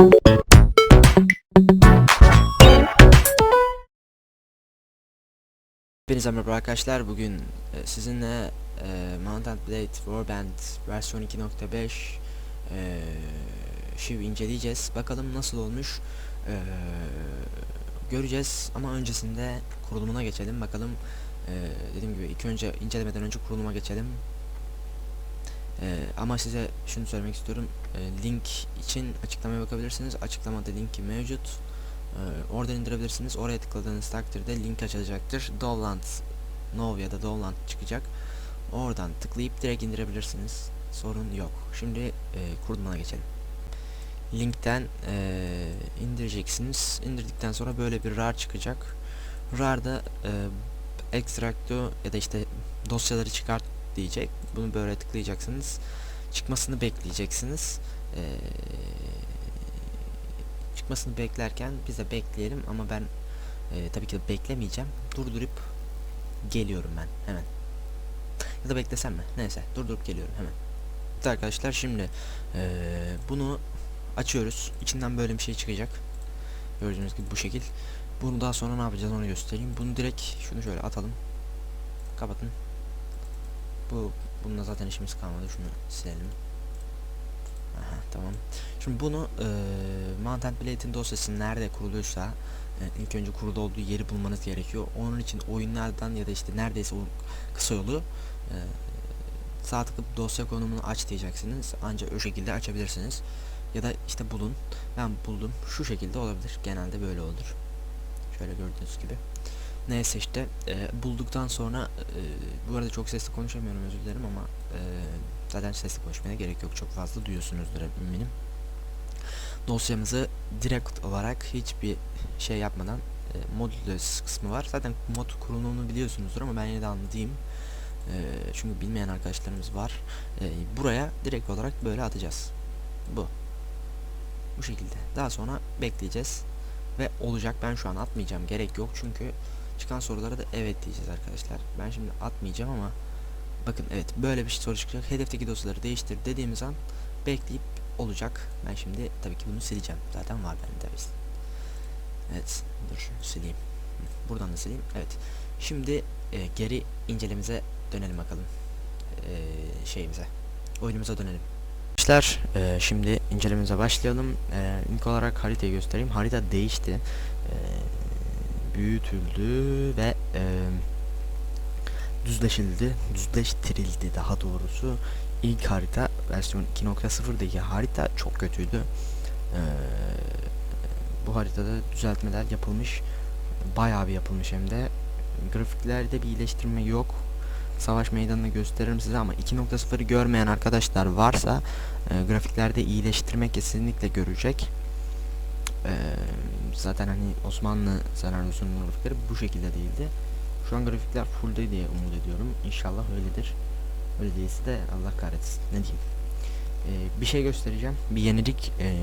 Hepinize merhaba arkadaşlar. Bugün e, sizinle e, Mount and Blade Warband versiyon 2.5 e, şiv inceleyeceğiz. Bakalım nasıl olmuş e, göreceğiz ama öncesinde kurulumuna geçelim. Bakalım e, dediğim gibi ilk önce incelemeden önce kuruluma geçelim. E, ama size şunu söylemek istiyorum. E, link için açıklamaya bakabilirsiniz. Açıklamada linki mevcut. Ee, oradan indirebilirsiniz. Oraya tıkladığınız takdirde link açılacaktır. Dovland Nov ya da Dovland çıkacak. Oradan tıklayıp direkt indirebilirsiniz. Sorun yok. Şimdi e, kurulumuna geçelim. Linkten e, indireceksiniz. İndirdikten sonra böyle bir rar çıkacak. Rar'da e, extract'u ya da işte dosyaları çıkart diyecek. Bunu böyle tıklayacaksınız. Çıkmasını bekleyeceksiniz. Eee çıkmasını beklerken biz de bekleyelim ama ben e, tabii ki de beklemeyeceğim. Durdurup geliyorum ben hemen. Ya da beklesem mi? Neyse durdurup geliyorum hemen. Evet arkadaşlar şimdi e, bunu açıyoruz. İçinden böyle bir şey çıkacak. Gördüğünüz gibi bu şekil. Bunu daha sonra ne yapacağız onu göstereyim. Bunu direkt şunu şöyle atalım. Kapatın. Bu bununla zaten işimiz kalmadı. Şunu silelim. Aha, tamam. Şimdi bunu e, Mount and Blade'in dosyası nerede kuruluysa e, ilk önce kurulu olduğu yeri bulmanız gerekiyor. Onun için oyunlardan ya da işte neredeyse o kısa yolu e, sağ tıklayıp dosya konumunu aç diyeceksiniz. Ancak o şekilde açabilirsiniz. Ya da işte bulun. Ben buldum. Şu şekilde olabilir. Genelde böyle olur. Şöyle gördüğünüz gibi. Neyse işte e, bulduktan sonra e, bu arada çok sesli konuşamıyorum özür dilerim ama e, zaten sesli konuşmaya gerek yok çok fazla duyuyorsunuzdur eminim. Dosyamızı direkt olarak hiçbir şey yapmadan e, modülös kısmı var. Zaten mod kurulumunu biliyorsunuzdur ama ben yine de anlatayım. E, çünkü bilmeyen arkadaşlarımız var. E, buraya direkt olarak böyle atacağız. Bu. Bu şekilde. Daha sonra bekleyeceğiz. Ve olacak. Ben şu an atmayacağım. Gerek yok çünkü çıkan sorulara da evet diyeceğiz arkadaşlar. Ben şimdi atmayacağım ama bakın evet böyle bir soru çıkacak. Hedefteki dosyaları değiştir dediğimiz an bekleyip olacak. Ben şimdi tabii ki bunu sileceğim. Zaten var bende. Evet. Dur sileyim. Buradan da sileyim. Evet. Şimdi e, geri incelemize dönelim bakalım. E, şeyimize. Oyunumuza dönelim. Arkadaşlar e, şimdi incelememize başlayalım. E, ilk olarak haritayı göstereyim. Harita değişti. E, büyütüldü ve e, düzleşildi. Düzleştirildi daha doğrusu. İlk harita versiyon 2.0'daki harita çok kötüydü. Ee, bu haritada düzeltmeler yapılmış. Bayağı bir yapılmış hem de. Grafiklerde bir iyileştirme yok. Savaş meydanını gösteririm size ama 2.0'ı görmeyen arkadaşlar varsa e, grafiklerde iyileştirme kesinlikle görecek. Ee, zaten hani Osmanlı senaryosunun grafikleri bu şekilde değildi. Şu an grafikler full'de diye umut ediyorum. İnşallah öyledir. Öyle değilse de Allah kahretsin. Ne diyeyim. Ee, bir şey göstereceğim. Bir yenilik. ee,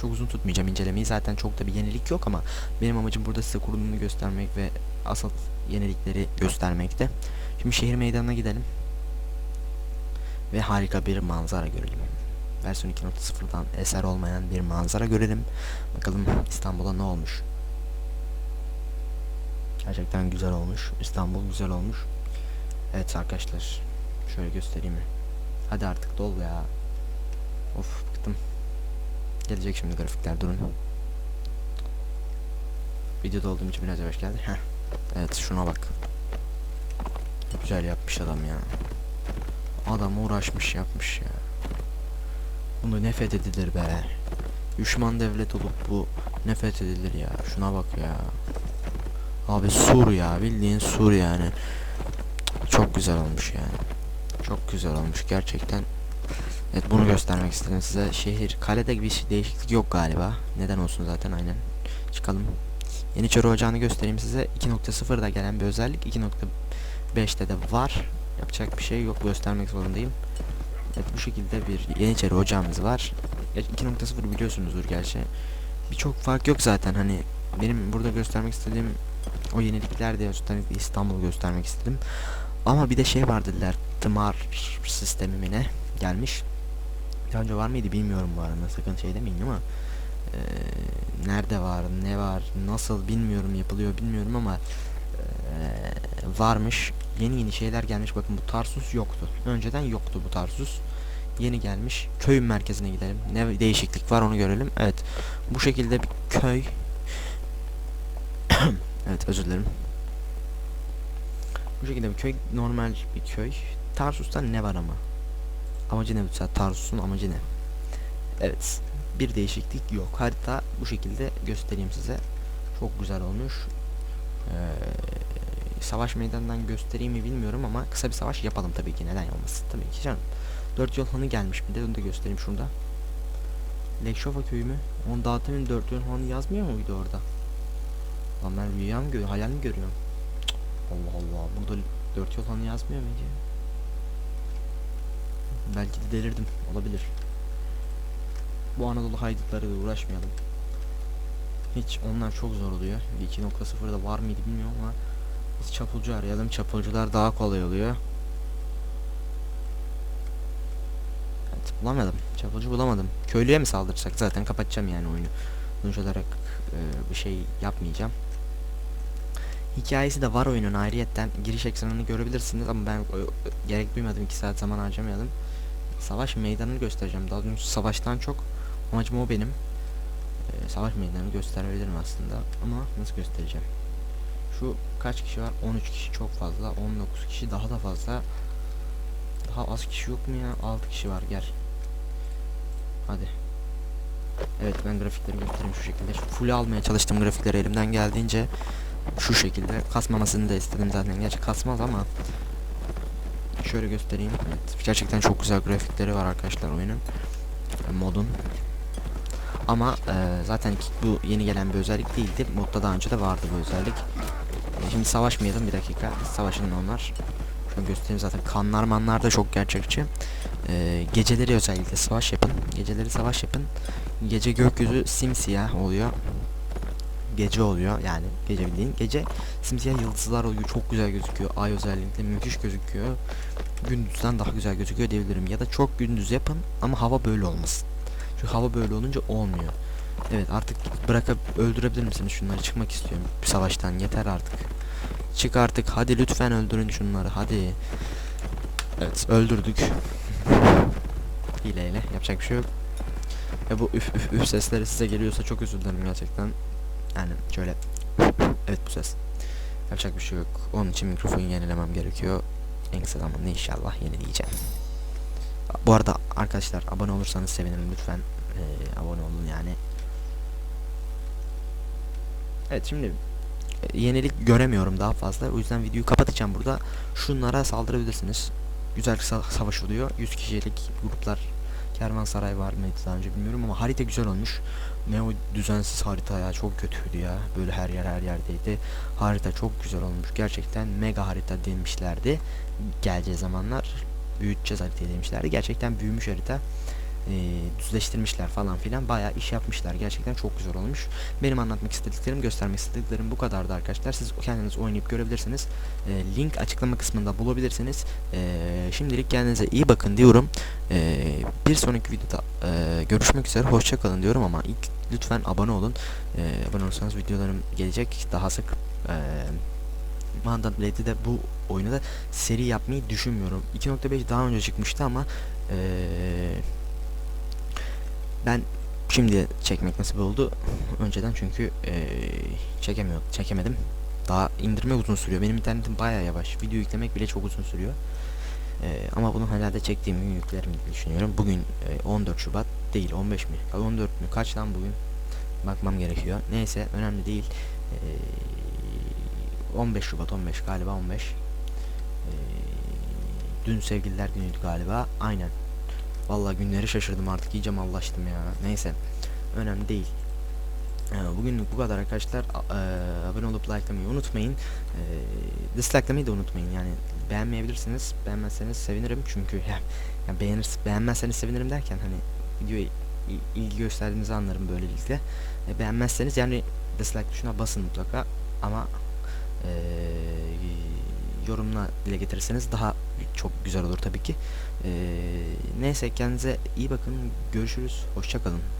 çok uzun tutmayacağım incelemeyi. Zaten çok da bir yenilik yok ama benim amacım burada size kurulumunu göstermek ve asıl yenilikleri göstermekte. Şimdi şehir meydanına gidelim. Ve harika bir manzara görelim. Versiyon 2.0'dan eser olmayan bir manzara görelim. Bakalım İstanbul'a ne olmuş. Gerçekten güzel olmuş. İstanbul güzel olmuş. Evet arkadaşlar. Şöyle göstereyim mi? Hadi artık dol ya. Of bıktım. Gelecek şimdi grafikler durun. Videoda olduğum için biraz yavaş geldi. Heh. Evet şuna bak. Güzel yapmış adam ya. Adam uğraşmış yapmış ya. Bunu ne fethedilir be. Düşman devlet olup bu ne fethedilir ya. Şuna bak ya. Abi sur ya bildiğin sur yani. Çok güzel olmuş yani. Çok güzel olmuş gerçekten. Evet bunu göstermek istedim size. Şehir kalede bir şey- değişiklik yok galiba. Neden olsun zaten aynen. Çıkalım. Yeniçeri Ocağı'nı göstereyim size. 2.0'da gelen bir özellik. 2.5'te de var. Yapacak bir şey yok. Göstermek zorundayım. Evet bu şekilde bir Yeniçeri Ocağımız var. Ya 2.0 biliyorsunuzdur gerçi. Birçok fark yok zaten hani benim burada göstermek istediğim o yenilikler de özellikle İstanbul'u göstermek istedim. Ama bir de şey var dediler. Tımar sistemi mi ne gelmiş. Daha önce var mıydı bilmiyorum bu arada. Sakın şey demeyin ama Ee, nerede var, ne var, nasıl bilmiyorum, yapılıyor bilmiyorum ama ee, varmış. Yeni yeni şeyler gelmiş. Bakın bu Tarsus yoktu. Önceden yoktu bu Tarsus. Yeni gelmiş. Köyün merkezine gidelim. Ne değişiklik var onu görelim. Evet. Bu şekilde bir köy. evet özür dilerim. Bu şekilde bir köy normal bir köy. Tarsus'ta ne var ama? Amacı ne bu Tarsus'un amacı ne? Evet. Bir değişiklik yok. Harita bu şekilde göstereyim size. Çok güzel olmuş. Ee, savaş meydanından göstereyim mi bilmiyorum ama kısa bir savaş yapalım tabii ki. Neden olmasın? Tabii ki canım. Dört yol hanı gelmiş bir de onu da göstereyim şurada. Lekşova köyü mü? Onun dağıtımın dört yol hanı yazmıyor muydu orada? Lan ben rüya mı görüyorum? Hayal mi görüyorum? Cık, Allah Allah. Burada dört yol hanı yazmıyor muydu? Belki de delirdim. Olabilir. Bu Anadolu haydutlarıyla uğraşmayalım. Hiç onlar çok zor oluyor. 2.0'da var mıydı bilmiyorum ama biz çapulcu arayalım. Çapulcular daha kolay oluyor. Bulamadım. Çapulcu bulamadım. Köylüye mi saldırsak zaten kapatacağım yani oyunu. Sonuç olarak e, bir şey yapmayacağım. Hikayesi de var oyunun ayrıyetten giriş ekranını görebilirsiniz ama ben e, gerek duymadım 2 saat zaman harcamayalım. Savaş meydanını göstereceğim. Daha doğrusu savaştan çok amacım o benim. Ee, savaş meydanını gösterebilirim aslında ama nasıl göstereceğim? Şu kaç kişi var? 13 kişi çok fazla. 19 kişi daha da fazla. Daha az kişi yok mu ya? 6 kişi var gel. Hadi. Evet ben grafikleri göstereyim şu şekilde. Full almaya çalıştım grafikleri elimden geldiğince şu şekilde. Kasmamasını da istedim zaten. Gerçi kasmaz ama şöyle göstereyim. Evet, gerçekten çok güzel grafikleri var arkadaşlar oyunun. Modun. Ama e, zaten bu yeni gelen bir özellik değildi. Modda daha önce de vardı bu özellik. E, şimdi savaşmayalım bir dakika. Savaşın onlar. Şunu göstereyim zaten. Kanlar manlar da çok gerçekçi. E, geceleri özellikle savaş yapın. Geceleri savaş yapın. Gece gökyüzü simsiyah oluyor. Gece oluyor yani gece bildiğin gece simsiyah yıldızlar oluyor çok güzel gözüküyor ay özellikle müthiş gözüküyor gündüzden daha güzel gözüküyor diyebilirim ya da çok gündüz yapın ama hava böyle olmasın çünkü hava böyle olunca olmuyor. Evet artık bırakıp öldürebilir misiniz şunları çıkmak istiyorum savaştan yeter artık. Çık artık hadi lütfen öldürün şunları hadi. Evet öldürdük. Hileyle yapacak bir şey yok. Ve bu üf üf üf sesleri size geliyorsa çok özür dilerim gerçekten. Yani şöyle evet bu ses. Yapacak bir şey yok. Onun için mikrofonu yenilemem gerekiyor. En kısa zamanda inşallah yenileyeceğim. Bu arada arkadaşlar abone olursanız sevinirim lütfen ee, abone olun yani. Evet şimdi e, yenilik göremiyorum daha fazla o yüzden videoyu kapatacağım burada. Şunlara saldırabilirsiniz. Güzel sa savaş oluyor. 100 kişilik gruplar Kervansaray var mıydı daha önce bilmiyorum ama harita güzel olmuş. Ne o düzensiz harita ya çok kötüydü ya. Böyle her yer her yerdeydi. Harita çok güzel olmuş. Gerçekten mega harita demişlerdi. Geleceği zamanlar büyüteceğiz haritayı demişlerdi. Gerçekten büyümüş harita. E, düzleştirmişler falan filan. Bayağı iş yapmışlar. Gerçekten çok güzel olmuş. Benim anlatmak istediklerim, göstermek istediklerim bu kadardı arkadaşlar. Siz kendiniz oynayıp görebilirsiniz. E, link açıklama kısmında bulabilirsiniz. E, şimdilik kendinize iyi bakın diyorum. E, bir sonraki videoda e, görüşmek üzere. Hoşçakalın diyorum ama ilk lütfen abone olun. E, abone olursanız videolarım gelecek daha sık. E, Mandant Blade'i de bu oyunu da seri yapmayı düşünmüyorum. 2.5 daha önce çıkmıştı ama ee, ben şimdi çekmek nasip oldu. Önceden çünkü ee, çekemiyor, çekemedim. Daha indirme uzun sürüyor. Benim internetim baya yavaş. Video yüklemek bile çok uzun sürüyor. Ee, ama bunu herhalde çektiğim gün yüklerim diye düşünüyorum. Bugün e, 14 Şubat değil 15 mi? 14 mü? Kaç lan bugün? Bakmam gerekiyor. Neyse önemli değil. Ee, 15 Şubat 15 galiba 15 ee, dün sevgililer günüydü galiba aynen Vallahi günleri şaşırdım artık. İyice mallaştım ya. Neyse. Önemli değil. Ee, bugünlük bu kadar arkadaşlar. Ee, abone olup likelamayı unutmayın. Ee, dislike'lamayı da unutmayın. Yani beğenmeyebilirsiniz. Beğenmezseniz sevinirim. Çünkü ya, yani beğenir, beğenmezseniz sevinirim derken hani videoya ilgi gösterdiğinizi anlarım böylelikle. E, beğenmezseniz yani dislike tuşuna basın mutlaka. Ama e, yorumla dile getirirseniz daha çok güzel olur tabii ki. E, neyse kendinize iyi bakın. Görüşürüz. Hoşçakalın.